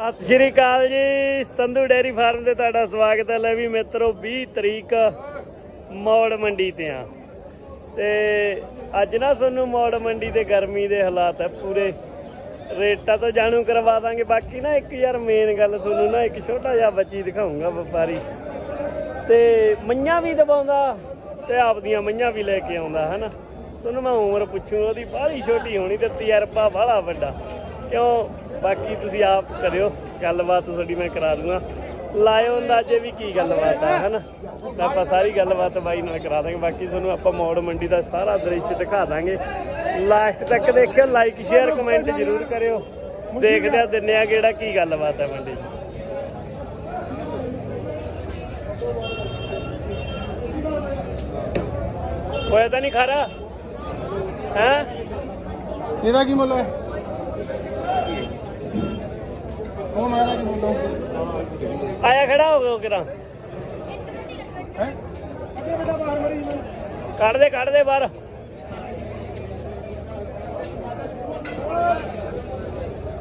ਸਤਿ ਸ਼੍ਰੀ ਅਕਾਲ ਜੀ, Sandhu dairy farm ਤੇ ਤੁਹਾਡਾ ਸਵਾਗਤ ਹੈ ਲੈ ਵੀ ਮਿੱਤਰੋ 20 ਤਰੀਕ ਮੌੜ ਮੰਡੀ ਤੇ ਆ। ਤੇ ਅੱਜ ਨਾ ਤੁਹਾਨੂੰ ਮੌੜ ਮੰਡੀ ਦੇ ਗਰਮੀ ਦੇ ਹਾਲਾਤ ਹੈ ਪੂਰੇ। ਰੇਟਾਂ ਤੋਂ ਜਾਣੂ ਕਰਵਾ ਦਾਂਗੇ। ਬਾਕੀ ਨਾ ਇੱਕ ਯਾਰ ਮੇਨ ਗੱਲ ਤੁਹਾਨੂੰ ਨਾ, ਇੱਕ ਛੋਟਾ ਜਿਹਾ ਬੱਚੀ ਦਿਖਾਉਂਗਾ ਵਪਾਰੀ। ਤੇ ਮਈਆਂ ਵੀ ਦਬਾਉਂਦਾ ਤੇ ਆਪਦੀਆਂ ਮਈਆਂ ਵੀ ਲੈ ਕੇ ਆਉਂਦਾ, ਹਨਾ? ਤੁਹਾਨੂੰ ਮੈਂ ਉਮਰ ਪੁੱਛੂ, ਉਹਦੀ ਬਾਹਲੀ ਛੋਟੀ ਹੋਣੀ ਤੇ ਤਜਰਬਾ ਬਾਹਲਾ ਵੱਡਾ। ਕਿਉਂ? ਬਾਕੀ ਤੁਸੀਂ ਆਪ ਕਰਿਓ। ਗੱਲਬਾਤ ਤੁਹਾਡੀ ਮੈਂ ਕਰਾ ਦੂੰਗਾ। ਲਾਇਓ ਅੰਦਾਜ਼ੇ ਵੀ ਕੀ ਗੱਲਬਾਤ ਆ, ਹਨਾ? ਤਾਂ ਆਪਾਂ ਸਾਰੀ ਗੱਲਬਾਤ ਬਾਈ ਨਾਲ ਕਰਾ ਦਾਂਗੇ। ਬਾਕੀ ਤੁਹਾਨੂੰ ਆਪਾਂ ਮੋੜ ਮੰਡੀ ਦਾ ਸਾਰਾ ਦ੍ਰਿਸ਼ ਦਿਖਾ ਦਾਂਗੇ। ਲਾਸਟ ਤੱਕ ਦੇਖਿਓ ਲਾਈਕ ਸ਼ੇਅਰ ਕਮੈਂਟ ਜ਼ਰੂਰ ਕਰਿਓ। ਦੇਖਦੇ ਆ ਦਿੰਨੇ ਆ ਕਿਹੜਾ ਕੀ ਗੱਲਬਾਤ ਹੈ ਮੰਡੀ 'ਚ ਹੋਇਆ ਤਾਂ ਨਹੀਂ ਖਾਰਾ? ਹੈ? ਇਹਦਾ ਕੀ ਮੁੱਲ ਹੈ? ਉਹ ਆਇਆ ਖੜਾ ਹੋ ਗਿਆ ਕਿਰਾ ਹੈ? ਅੱਗੇ ਬੇਟਾ ਬਾਹਰ ਕੱਢ ਦੇ ਕੱਢ ਦੇ ਬਾਹਰ।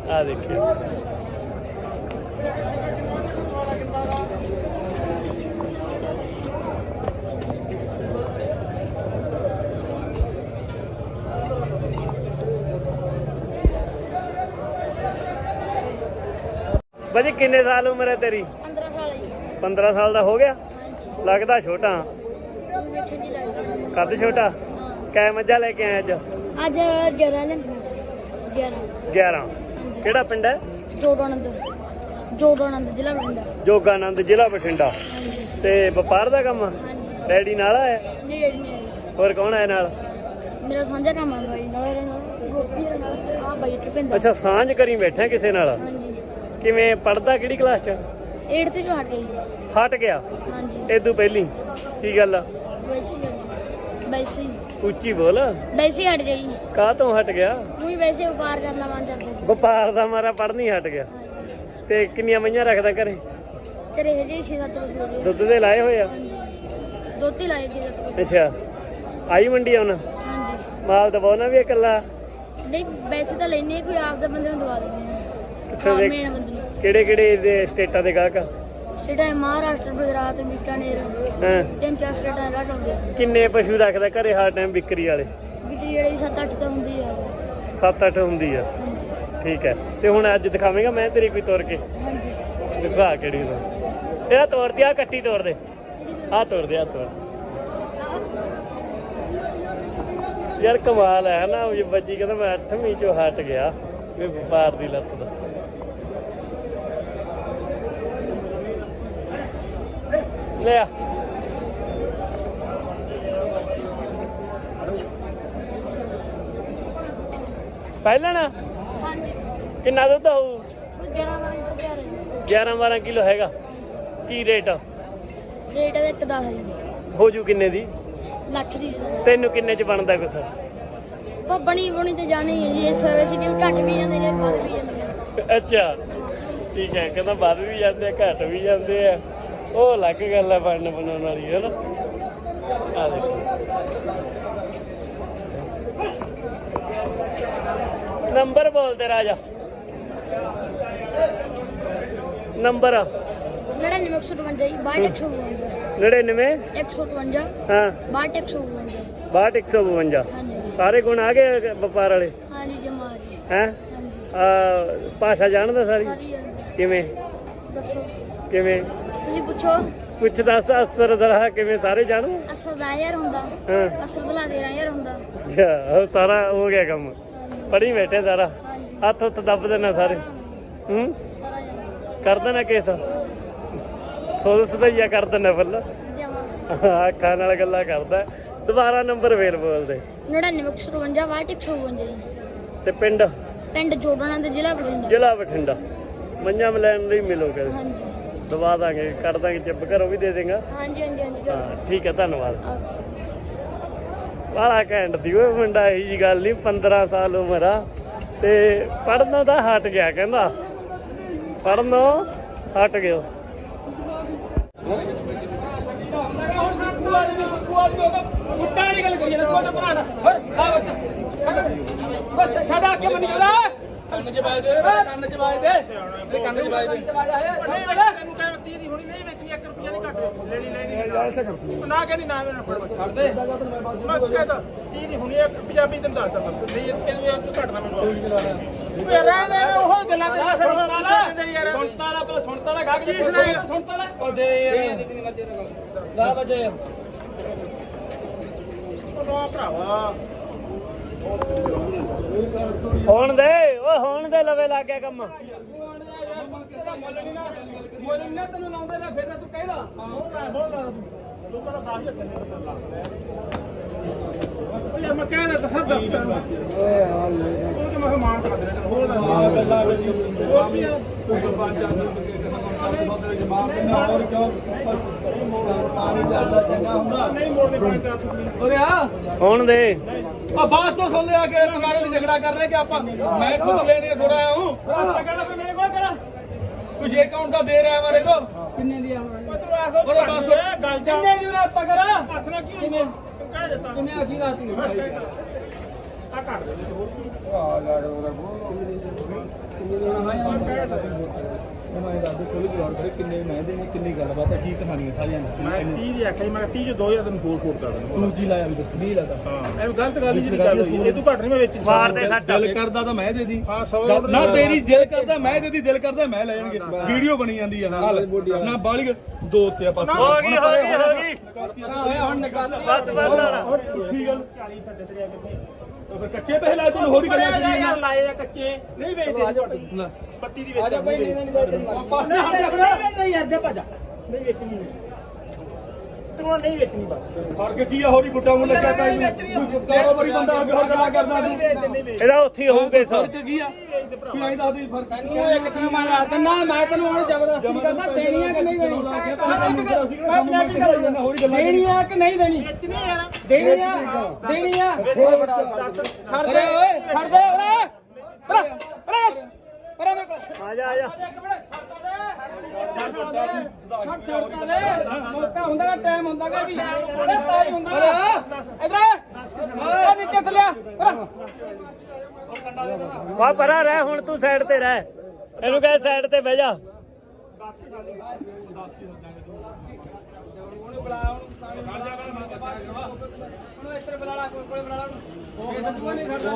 ਆ ਦੇਖਿਓ। ਬਾਜੀ ਕਿੰਨੇ ਸਾਲ ਉਮਰ ਹੈ ਤੇਰੀ 15 ਸਾਲ ਜੀ 15 ਸਾਲ ਦਾ ਹੋ ਗਿਆ ਹਾਂਜੀ ਲੱਗਦਾ ਛੋਟਾ ਵੇਖਣ ਲੱਗਦੀ ਕੱਦ ਛੋਟਾ ਹਾਂ ਕੈ ਮੱਝਾਂ ਲੈ ਕੇ ਆਇਆ ਅੱਜ ਅੱਜ 11 ਲੈਂਦੀਆਂ 11 11 ਕਿਹੜਾ ਪਿੰਡ ਹੈ ਜੋੜਾਨੰਦ ਜੋੜਾਨੰਦ ਜ਼ਿਲ੍ਹਾ ਬਠਿੰਡਾ ਜੋਗਾਨੰਦ ਜ਼ਿਲ੍ਹਾ ਬਠਿੰਡਾ ਤੇ ਵਪਾਰ ਦਾ ਕੰਮ? ਹਾਂਜੀ ਡੈਡੀ ਨਾਲ ਆਇਆ ਨਹੀਂ ਹੋਰ ਕੌਣ ਆਇਆ ਨਾਲ ਮੇਰਾ ਸਾਂਝਾ ਕੰਮ ਆ ਬਾਈ ਨਾਲ ਰੋਟੀ ਆ ਬਾਈ ਟਪਿੰਦਾ ਅੱਛਾ ਸਾਂਝ ਕਰੀ ਬੈਠਾ ਕਿਸੇ ਨਾਲ ਹਾਂਜੀ ਕਿਵੇਂ ਪੜਦਾ ਕਿਹੜੀ ਕਲਾਸ ਚ? 8 ਤੇ ਜੋ ਹਟ ਗਈ। ਹਟ ਗਿਆ? ਹਾਂਜੀ। ਇਦੋਂ ਪਹਿਲੀ? ਕੀ ਗੱਲ ਆ? ਵੈਸੀ ਵੈਸੀ ਉੱਚੀ ਬੋਲ। ਵੈਸੀ ਹਟ ਗਈ। ਕਾਹ ਤੋਂ ਹਟ ਗਿਆ? ਉਹੀ ਵੈਸੇ ਵਪਾਰ ਕਰਨਾ ਮਨ ਕਰਦਾ ਸੀ। ਵਪਾਰ ਦਾ ਮਾਰਾ ਪੜਨੀ ਹਟ ਗਿਆ। ਤੇ ਕਿੰਨੀਆਂ ਮਈਆਂ ਰੱਖਦਾ ਘਰੇ? ਤੇਰੇ ਹਜੇ 6-7 ਰੁਪਏ ਦੁੱਧ ਦੇ ਲਾਏ ਹੋਏ ਆ? ਲਾਏ ਜੀ ਅੱਛਾ। ਆਈ ਮੰਡੀ ਆਉਣਾ ਹਾਂਜੀ। ਮਾਲ ਦਬਾਉਣਾ ਵੀ ਇਕੱਲਾ? ਨਹੀਂ ਵੈਸੇ ਤਾਂ ਲੈਨੇ ਕੋਈ ਆਪ ਦਾ ਬੰਦੇ ਨੂੰ ਦਵਾ ਦਿੰਦੇ ਆ। ਹਾਂ ਦੇ ਮੇਨ ਬੰਦੇ ਨੂੰ ਕਿਹੜੇ ਕਿਹੜੇ ਦੇ ਸਟੇਟਾਂ ਦੇ ਗਾਹਕ ਆ? ਹੈ ਮਹਾਰਾਸ਼ਟਰ ਗੁਜਰਾਤ ਬੀਕਾਨੇਰ ਹਾਂ? ਤਿੰਨ ਚਾਰ ਸਟੇਟਾਂ ਦਾ ਆ। ਕਿੰਨੇ ਪਸ਼ੂ ਰੱਖਦਾ ਘਰੇ ਹਰ ਟਾਈਮ ਵਿਕਰੀ ਵਾਲੇ? ਬਿਕਰੀ ਜਿਹੜੀ 7-8 ਤਾਂ ਹੁੰਦੀ ਆ। 7-8 ਹੁੰਦੀ ਆ। ਹਾਂਜੀ। ਠੀਕ ਹੈ। ਤੇ ਹੁਣ ਅੱਜ ਦਿਖਾਵੇਂਗਾ ਮੈਂ ਤੇਰੀ ਕੋਈ ਤੋੜ ਕੇ। ਹਾਂਜੀ। ਦਿਖਾ ਕਿਹੜੀ ਦਾ ਇਹਦਾ ਤੋੜਦੀ ਆ ਕੱਟੀ ਤੋੜ ਦੇ। ਆ ਤੋੜ ਦੇ ਆ ਤੋੜ ਯਾਰ ਕਮਾਲ ਹੈ ਨਾ ਉਹ ਬੱਜੀ ਕਹਿੰਦਾ ਮੈਂ 8ਵੀਂ ਚੋਂ ਹਟ ਗਿਆ। ਵੀ ਵਪਾਰ ਦੀ ਲੱਤ ਦਾ। ਲੈ ਆ। ਪਹਿਲਾਂ ਨਾ ਹਾਂਜੀ। ਕਿੰਨਾ ਦੁੱਧ ਹੋਊ? ਉਹ 11 ਵਾਰ ਤੋਂ ਪਿਆ ਰਹੇ 11 12 ਕਿਲੋ ਹੈਗਾ। ਕੀ ਰੇਟ ਰੇਟ ਦਾ ਇੱਕ 10 ਹੈ ਹੋ ਜੂ ਕਿੰਨੇ ਦੀ? ਲੱਖ ਦੀ। ਤੈਨੂੰ ਕਿੰਨੇ ਚ ਬਣਦਾ ਕੁਛ? ਉਹ ਬਣੀ ਬਣੀ ਤੇ ਜਾਣੀ ਹੈ ਜੀ ਇਸ ਵੇਲੇ ਸੀ ਕਿ ਘੱਟ ਵੀ ਜਾਂਦੇ ਨੇ ਵੱਧ ਵੀ ਜਾਂਦੇ ਅੱਛਾ। ਠੀਕ ਹੈ ਕਹਿੰਦਾ ਵੱਧ ਵੀ ਜਾਂਦੇ ਘਟ ਵੀ ਜਾਂਦੇ ਆ। ਉਹ ਅਲੱਗ ਗੱਲ ਹੈ ਬਣਨ ਬਣਾਉਣ ਵਾਲੀ ਹੈ ਨਾ ਆ ਦੇਖੋ। ਨੰਬਰ ਬੋਲ ਰਾਜਾ। ਨੰਬਰ। 9958 ਜੀ 6152 99 152 ਹਾਂ। 6152 62152 ਹਾਂਜੀ। ਸਾਰੇ ਗੁਣ ਆ ਗਏ ਵਪਾਰ ਵਾਲੇ? ਹਾਂਜੀ ਜਮਾ ਜੀ ਹੈ? ਆ ਭਾਸ਼ਾ ਜਾਣਦਾ ਸਾਰੀ। ਕਿਵੇਂ? ਦੱਸੋ। ਕਿਵੇਂ? ਤੁਸੀਂ ਪੁੱਛੋ। ਕੁਛ ਦੱਸ ਅਸਰ ਦਰਾ ਕਿਵੇਂ ਸਾਰੇ ਜਾਣੂ? ਅਸਲ 10000 ਹੁੰਦਾ। ਹਾਂ। ਅਸਲ ਭਲਾ 13000 ਹੁੰਦਾ। ਅੱਛਾ ਉਹ ਸਾਰਾ ਹੋ ਗਿਆ ਕੰਮ। ਪੜੀ ਬੈਠੇ ਸਾਰਾ। ਹਾਂਜੀ। ਹੱਥ ਉੱਤ ਦੱਬ ਦੇਣਾ ਸਾਰੇ। ਹੂੰ? ਸਾਰਾ ਕਰ ਦੇਣਾ ਕੇਸ। ਸੋਲ ਸਦਈਆ ਕਰ ਦੇਣਾ ਫੁੱਲ। ਜਮਾ। ਅੱਖਾਂ ਨਾਲ ਗੱਲਾਂ ਕਰਦਾ। ਦੁਬਾਰਾ ਨੰਬਰ ਫੇਰ ਬੋਲਦੇ 9952 6152 ਜੀ। ਤੇ ਪਿੰਡ? ਪਿੰਡ ਜੋੜਨਾ ਦੇ ਜ਼ਿਲ੍ਹਾ ਬਠਿੰਡਾ। ਜ਼ਿਲ੍ਹਾ ਬਠਿੰਡਾ। ਮੰਝਾਂ ਮਲੈਣ ਲਈ ਮਿਲੋਗੇ। ਹਾਂਜੀ। ਦਵਾ ਦਾਂਗੇ ਕਰ ਦਾਂਗੇ ਚਿੱਪ ਘਰੋਂ ਵੀ ਦੇ ਦੇਗਾ ਹਾਂਜੀ ਹਾਂਜੀ ਹਾਂਜੀ ਹਾਂ ਠੀਕ ਹੈ ਧੰਨਵਾਦ ਆਹ, ਵਾਲਾ ਘੈਂਟ ਦੀ ਓਏ ਮੁੰਡਾ ਇਹੀ ਜੀ ਗੱਲ ਨਹੀਂ 15 ਸਾਲ ਉਮਰ ਆ ਤੇ ਪੜਨੋਂ ਤਾਂ ਹਟ ਗਿਆ ਕਹਿੰਦਾ ਪੜਨੋਂ ਹਟ ਗਿਆ ਉੱਟਾ ਨਹੀਂ ਗੱਲ ਕਰੀ ਜਾਂਦਾ ਤੂੰ ਤਾਂ ਭਰਾ ਹੋਰ ਆ ਬੱਚਾ ਛੱਡ ਆ ਕੇ ਮੰਨੀ ਜਾਂਦਾ ਕੰਨ 'ਚ ਵਾਜ ਦੇ ਕੰਨ 'ਚ ਵਾਜ ਦੇ। ਇਹ ਕੰਨ 'ਚ ਵਾਜ ਦੇ। ਤੈਨੂੰ ਕਹਿ 30 ਦੀ ਹੋਣੀ ਨਹੀਂ ਵੇਚਣੀ 1 ਰੁਪਿਆ ਨਹੀਂ ਘੱਟ ਲੈਣੀ ਲੈਣੀ ਐਸਾ ਕਰ। ਨਾ ਕਹਿੰਦੀ ਨਾ ਮੇਰੇ ਫੜ ਛੱਡ ਦੇ। ਮੈਂ ਕਹਿੰਦਾ 30 ਦੀ ਹੋਣੀ ਹੈ ਪੰਜਾਬੀ ਤੈਨੂੰ ਦੱਸਦਾ ਬਸ ਨਹੀਂ ਇਹ ਕਹਿੰਦੀ ਇਹ ਘੱਟ ਨਾ ਮੈਨੂੰ ਵੇ ਰਹਿ ਦੇ ਉਹ ਗੱਲਾਂ ਤੇ ਫਿਰ ਉਹ ਕਹਿੰਦੇ ਯਾਰ। ਸੁਣਤਾ ਵਾਲਾ ਪਹਿਲਾਂ ਸੁਣਤਾ ਵਾਲਾ ਗਾਹਕ ਜੀ ਸੁਣਤਾ ਵਾਲਾ ਉਹ ਦੇ ਯਾਰ ਲਾ ਬਜੇ ਨਾ ਭਰਾਵਾ। ਹੋਣ ਦੇ ਓਏ ਹੋਣ ਦੇ ਲਵੇ ਲੱਗ ਗਿਆ ਕੰਮ। ਮੁੱਲ ਨਾ ਤੈਨੂੰ ਲਾਉਂਦੇ ਨਾ ਫਿਰ ਤੂੰ ਕਹਿਦਾ ਬਹੁਤ ਰਾ ਬਹੁਤ ਰਾ ਤੂੰ ਕਹਿੰਦਾ 10 ਹਜ਼ਾਰ ਥੱਲੇ ਲਾ। ਉਹ ਯਾਰ ਮੈਂ ਕਹਿੰਦਾ ਤਾਂ ਸਭ ਦੱਸ ਤਾ ਓਏ ਹਾਲ ਉਹ ਕਿ ਮੈਂ ਮਾਨ ਕਰ ਦੇਣਾ ਹੋਰ ਦੱਸ ਹੁਣ ਦੇ। ਆ ਬਾਸ ਤੋਂ ਸੁਣ ਲਿਆ ਕਿ ਤੁਹਾਰੇ ਨਾਲ ਝਗੜਾ ਕਰ ਰਹੇ ਕਿ ਆਪਾਂ ਮੈਂ ਖੁਦ ਲੈਣੇ ਥੋੜਾ ਆਇਆ ਹੂੰ। ਮੇਰੇ ਕੋਲ ਕੌਣ ਸਾ ਦੇ ਰਿਹਾ ਮਾਰੇ ਕੋ? ਕਿੰਨੇ ਦੀ ਆਵਾਜ਼ ਬਸ ਗੱਲ ਜਾ ਕਿੰਨੇ ਦੀ ਰਾਤ ਤੱਕ ਰਾ ਹੱਸਣਾ ਕੀ ਕਿਵੇਂ ਤੂੰ ਕਹਿ ਦਿੱਤਾ। ਕਿੰਨੇ ਰਸਤਾ ਕੱਟ ਦਿੰਦੇ ਹੋਰ ਕੀ? ਆ ਯਾਰ ਉਹ ਰੱਬੋ। ਕਿੰਨੇ ਦੇਣਾ ਹੈ ਯਾਰ ਮੈਂ ਦੱਸ ਦੇ ਕੋਈ ਗਲੌਰ ਕਰੇ ਕਿੰਨੇ ਮੈਂ ਦੇ ਨੇ ਕਿੰਨੀ ਗੱਲਬਾਤ ਹੈ ਕੀ ਕਹਾਣੀ ਹੈ ਸਾਰੀਆਂ ਮੈਂ 30 ਦੀ ਆਖਿਆ ਮੈਂ 30 ਜੋ 2000 ਤੈਨੂੰ ਹੋਰ ਫੋਰ ਕਰ ਦਿੰਦਾ ਤੂੰ ਕੀ ਲਾਇਆ ਵੀ ਦੱਸ ਨਹੀਂ ਲਾਦਾ ਹਾਂ। ਇਹ ਗਲਤ ਗੱਲ ਜਿਹੜੀ ਗੱਲ ਹੋਈ। ਇਹ ਤੂੰ ਘੱਟ ਨਹੀਂ ਮੈਂ ਵਿੱਚ। ਵਾਰ ਦੇ ਸਾਡਾ ਦਿਲ ਕਰਦਾ ਤਾਂ ਮੈਂ ਦੇ ਦੀ। ਹਾਂ 100 ਨਾ ਤੇਰੀ ਦਿਲ ਕਰਦਾ ਮੈਂ ਦੇ ਦੀ ਦਿਲ ਕਰਦਾ ਮੈਂ ਲੈ ਜਾਣਗੇ ਵੀਡੀਓ ਬਣੀ ਜਾਂਦੀ ਆ ਨਾ ਬਾਲੀ ਦੋ ਉੱਤੇ ਆਪਾਂ ਹੋ ਗਈ ਹੋ ਗਈ ਹੋ ਗਈ। ਬਸ ਬਸ ਸਾਰਾ ਠੀਕ ਗੱਲ 40 ਛੱਡ ਤੇ ਆ ਕੇ ਕੱਚੇ ਪੈਸੇ ਲਾਏ ਤੈਨੂੰ ਹੋਰ ਵੀ ਕਰਿਆ ਯਾਰ ਲਾਏ ਆ ਕੱਚੇ। ਨਹੀਂ ਵੇਚਦੇ ਪੱਤੀ ਦੀ। ਵੇਚਦੇ ਆ ਜਾ ਭਾਈ ਨਹੀਂ ਨਹੀਂ ਨਹੀਂ ਹੱਥ ਨਹੀਂ ਅੱਗੇ ਭਜਾ ਨਹੀਂ ਵੇਚਣੀ। ਨਹੀਂ ਤੂੰ ਨਹੀਂ ਵੇਚਣੀ ਬਸ। ਫ਼ਰਕ ਕੀ ਆ ਹੋਰੀ ਬੁੱਟਾ ਮੁੰਡਾ ਕਹਤਾ ਤੂੰ ਕਾਰੋਬਾਰੀ ਬੰਦਾ ਆ ਕੇ ਹੋਰ ਗੱਲਾਂ ਕਰਦਾ। ਤੂੰ ਇਹਦਾ ਉੱਥੇ ਹੀ ਹੋਊਗੇ ਸਰ ਫ਼ਰਕ ਕੀ ਆ? ਕੀ ਆਈ ਦੱਸ ਦੇ ਫ਼ਰਕ ਤੈਨੂੰ ਇੱਕ ਦਿਨ ਮੈਂ ਲਾ ਦਿੰਦਾ ਮੈਂ ਤੈਨੂੰ ਹੁਣ ਜ਼ਬਰਦਸਤੀ ਕਰਦਾ ਦੇਣੀ ਆ ਕਿ ਨਹੀਂ ਦੇਣੀ ਦੇਣੀ ਆ ਕਿ ਨਹੀਂ ਦੇਣੀ ਦੇਣੀ ਆ ਦੇਣੀ ਆ। ਛੱਡ ਦੇ ਓਏ ਛੱਡ ਦੇ ਓਏ। ਪਰੇ ਪਰੇ ਪਰੇ ਮੇਰੇ ਕੋਲ। ਆ ਜਾ ਆ ਜਾ। ਛੱਡ ਛੱਡ ਦੇ। ਮੌਕਾ ਹੁੰਦਾਗਾ ਟਾਈਮ ਹੁੰਦਾਗਾ ਵੀ। ਅਰੇ ਤਾਈ ਹੁੰਦਾ। ਇਧਰ ਆ। ਨੀਚੇ ਥੱਲਿਆ ਵਾ ਪਰਾਂ ਰਹਿ ਹੁਣ ਤੂੰ ਸਾਈਡ ਤੇ ਰਹਿ। ਇਹਨੂੰ ਕਹੇ ਸਾਈਡ ਤੇ ਬਹਿ ਜਾ। ਉਹਨੂੰ। ਇੱਧਰ ਬੁਲਾ ਲਾ ਕੋਲੇ ਬੁਲਾ ਲਾ ਉਹਨੂੰ। ਇਹ ਸੰਜੂਆ ਨਹੀਂ ਖੜਦਾ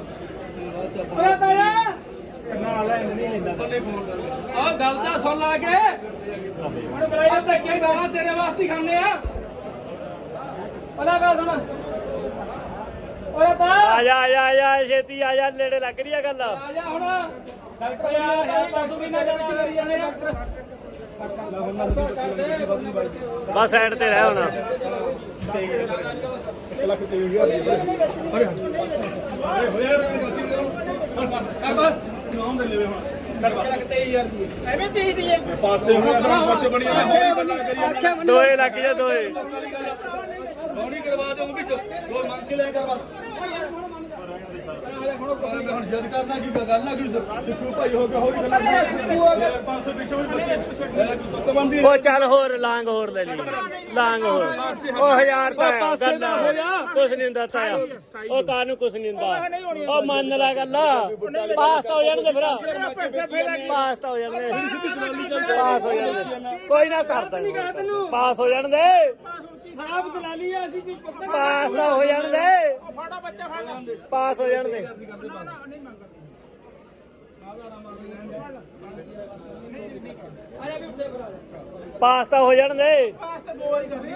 ਬੁਲਾ ਤਾਇਆ। ਨਾ ਲੈ ਨਹੀਂ ਲੈਂਦਾ। ਆ ਗੱਲ ਤਾਂ ਸੁਣ ਲਾ ਕੇ। ਹੁਣ ਬੁਲਾਈ ਤੇ ਕੀ ਗਾਵਾਂ ਤੇਰੇ ਵਾਸਤੇ ਖਾਣੇ ਆ। ਉਹਦਾ ਗੱਲ ਸੁਣ। ਓਏ ਤਾ। ਆ ਜਾ ਆ ਜਾ ਆ ਜਾ ਛੇਤੀ ਆ ਜਾ ਨੇੜੇ ਲੱਗ ਰਹੀ ਆ ਗੱਲ। ਆ ਜਾ ਹੁਣ। ਡਾਕਟਰ ਆ ਬਾਦੂ ਵੀ ਨਾ ਜਾਣ ਕਰੀ ਜਾਂਦੇ ਆ। ਬਸ ਸਾਈਡ ਤੇ ਰਹਿ ਹੁਣ। ਐਵੇਂ ਦੀ। ਪਾਸੇ ਦੋਏ ਲੱਗ ਜਾ ਦੋਏ। ਗੌਣੀ ਕਰਵਾ ਦੇ ਉਹ ਵੀ ਦੋ ਮੰਗ ਕੇ ਲੈ ਕਰਵਾ। ਹੁਣ ਜਦ ਕਰਨਾ ਕੀ ਗੱਲ ਨਾ ਕੀ ਤੂੰ ਭਾਈ ਹੋ ਗਿਆ ਹੋਰ ਹੀ ਗੱਲਾਂ 500 ਪਿੱਛੋਂ ਵੀ ਪਿੱਛੇ ਤੂੰ ਬੰਦੀ ਉਹ ਚੱਲ ਹੋਰ ਲਾਂਗ ਹੋਰ ਲੈ ਲਈ। ਲਾਂਗ ਹੋਰ। ਉਹ ਹਜ਼ਾਰ ਤਾਂ ਹੈ, ਗੱਲ। ਕੁਛ ਨਹੀਂ ਹੁੰਦਾ ਤਾਇਆ ਉਹ ਕਾਨੂੰ ਕੁਛ ਨਹੀਂ ਹੁੰਦਾ। ਉਹ ਮੰਨ ਲੈ ਗੱਲ। ਪਾਸ ਤਾਂ ਹੋ ਜਾਣ ਦੇ ਫਿਰ ਪਾਸ ਤਾਂ ਹੋ ਜਾਂਦੇ ਪਾਸ ਹੋ ਜਾਂਦੇ ਕੋਈ ਨਾ ਕਰ ਦਾਂਗੇ ਪਾਸ ਹੋ ਜਾਣ ਸਾਹਬ ਦਲਾਲੀ ਆ ਅਸੀਂ ਵੀ ਪੱਕਾ ਪਾਸ ਤਾਂ ਹੋ ਜਾਣ ਦੇ। ਫਾੜਾ ਬੱਚਾ ਫੜ ਪਾਸ ਹੋ ਜਾਣ ਦੇ। ਪਾਸ ਤਾਂ ਹੋ ਜਾਣ ਦੇ। ਪਾਸ ਤਾਂ ਦੋ ਵਾਰੀ ਕਰਨੀ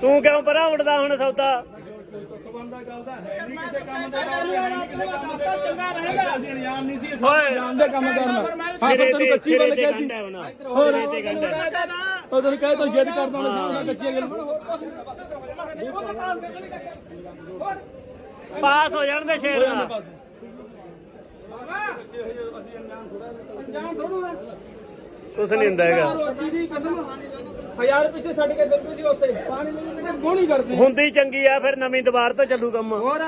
ਤੂੰ ਕਿਉਂ ਪਰਾਂ ਉੱਡਦਾ ਹੁਣ ਸੌਦਾ? ਬੰਦਾ ਗੱਲ ਦਾ ਹੈ ਨਹੀਂ ਕਿਸੇ ਕੰਮ ਦਾ ਚੰਗਾ ਰਹੇਗਾ ਅਸੀਂ ਅਣਜਾਣ ਨਹੀਂ ਸੀ ਓਏ ਜਾਣਦੇ ਕੰਮ ਕਰਨਾ ਹਾਂ ਤੈਨੂੰ ਤੇ ਕੱਚੀ ਗੱਲ ਸਿਰੇ ਤੇ ਕਹਿਤੀ ਗੰਢਾ ਹੋਣਾ ਹੋਰ ਤੇ ਉਹ ਕਹਿ ਤਾ ਜਿੱਦ ਕਰਦਾ ਉਹਨੇ ਸਾਹਮਣੇ ਕੱਚੀਆਂ ਗੱਲਾਂ। ਪਾਸ ਹੋ ਜਾਣ ਦੇ ਸ਼ੇਰ ਦਾ ਕੁਛ ਨਹੀਂ ਹੁੰਦਾ ਹੈਗਾ। ਹਜ਼ਾਰ ਪਿੱਛੇ ਛੱਡ ਕੇ ਦਿੱਤੂ ਜੀ ਉੱਥੇ। ਪਾਣੀ ਲੈ ਕੇ ਗੋਣੀ ਕਰਦੀ। ਹੁੰਦੀ ਚੰਗੀ ਆ ਫਿਰ ਨਵੀਂ ਦੁਬਾਰ ਤੋਂ ਚੱਲੂ ਕੰਮ। ਹੋਰ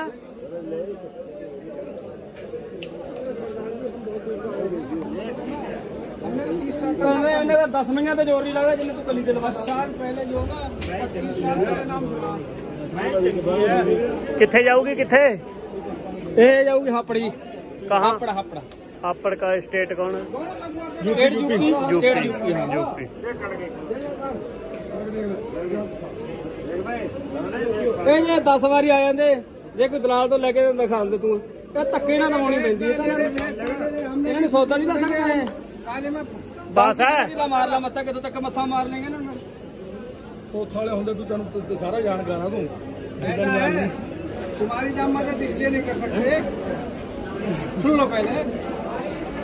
ਉਹਨੇ ਉਹਨੇ ਦਾ 10 ਮਹੀਨਿਆਂ ਤੇ ਜ਼ੋਰ ਨਹੀਂ ਲੱਗਦਾ ਜਿੰਨੇ ਤੂੰ ਕਲੀ ਤੇ ਲਵਾ ਸਾਲ ਪਹਿਲੇ ਜੋ ਕਿੱਥੇ ਜਾਊਗੀ ਕਿੱਥੇ ਇਹ ਜਾਊਗੀ ਹਾਪੜੀ ਕਹਾਂ ਹਾਪੜਾ ਹਾਪੜਾ ਆਪੜ ਕਾ ਸਟੇਟ ਕੌਣ ਸਟੇਟ ਯੂਪੀ ਸਟੇਟ ਯੂਪੀ ਹਾਂ ਯੂਪੀ ਇਹ ਜੇ 10 ਵਾਰੀ ਆ ਜਾਂਦੇ ਜੇ ਕੋਈ ਦਲਾਲ ਤੋਂ ਲੈ ਕੇ ਦਿਖਾਉਂਦੇ ਤੂੰ ਇਹ ਧੱਕੇ ਨਾਲ ਦਵਾਉਣੀ ਪੈਂਦੀ ਹੈ ਤਾਂ ਇਹਨਾਂ ਨੂੰ ਸੌਦਾ ਨਹੀਂ ਦੱਸ ਸਕਦਾ ਇਹ ਕਾਲੇ ਮੈਂ ਬਸ ਹੈ ਇਹਦਾ ਮਾਰ ਲਾ ਮੱਥਾ ਕਿਦੋਂ ਤੱਕ ਮੱਥਾ ਮਾਰ ਲੈਂਗੇ ਇਹਨਾਂ ਨੂੰ ਉੱਥ ਵਾਲੇ ਹੁੰਦੇ ਤੂੰ ਤੈਨੂੰ ਤੇ- ਤੇ ਸਾਰਾ ਜਾਣਦਾ ਨਾ ਤੂੰ ਇਦਾਂ ਨਹੀਂ ਜਾਣਦੀ तुम्हारी जान मदद इसलिए नहीं कर सकते सुन लो पहले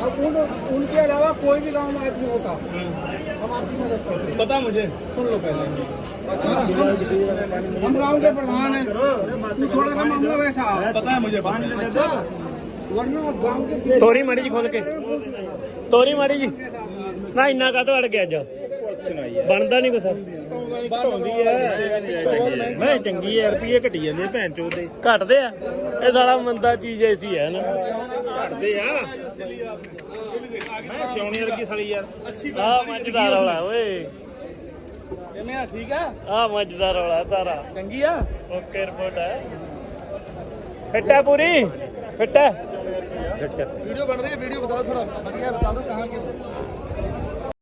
अब उन उनके अलावा कोई भी गांव में आदमी होता हम आपकी मदद करते हैं। ਪਤਾ ਮੁਝे सुन लो पहले अच्छा हम गांव के प्रधान हैं तू थोड़ा सा मामला वैसा है। ਪਤਾ ਹੈ ਮੁਝे ਬਾਹਰ अच्छा वरना गांव के ਤੋਰੀ ਮਾੜੀ ਜੀ ਖੋਲ ਕੇ ਤੋਰੀ ਮਾੜੀ ਜੀ ਨਾ ਇੰਨਾ ਕਾ ਅੜ ਗਿਆ ਅੱਜ? ਬਣਦਾ ਨਹੀਂ ਕੁਛ? ਘਟਾਉਂਦੀ ਐ ਮੈਂ ਚੰਗੀ ਐ ਰੁਪਏ ਘਟੀ ਜਾਂਦੇ ਭੈਣ ਚੋਦ ਦੇ। ਘਟਦੇ ਆ? ਇਹ ਸਾਲਾ ਮੰਦਾ ਚੀਜ਼ ਐਸੀ ਹੈ ਨਾ ਘਟਦੇ ਆ। ਮੈਂ ਸਿਉਣੀ ਵਰਗੀ ਸਾਲੀ ਯਾਰ। ਆ ਮੱਝਦਾਰ ਵਾਲਾ ਓਏ। ਕਿਵੇਂ ਠੀਕ ਆ? ਆ ਮੱਝਦਾਰ ਵਾਲਾ ਸਾਰਾ। ਚੰਗੀ ਆ? ਓਕੇ ਰਿਪੋਰਟ ਹੈ ਫਿੱਟਾ ਪੂਰੀ? ਫਿੱਟਾ ਵੀਡੀਓ ਬਣ ਰਹੀ ਹੈ ਵੀਡੀਓ ਬਤਾ ਥੋੜਾ ਵਧੀਆ ਬਤਾ ਦੋ ਕਹਾਂ ਕਿ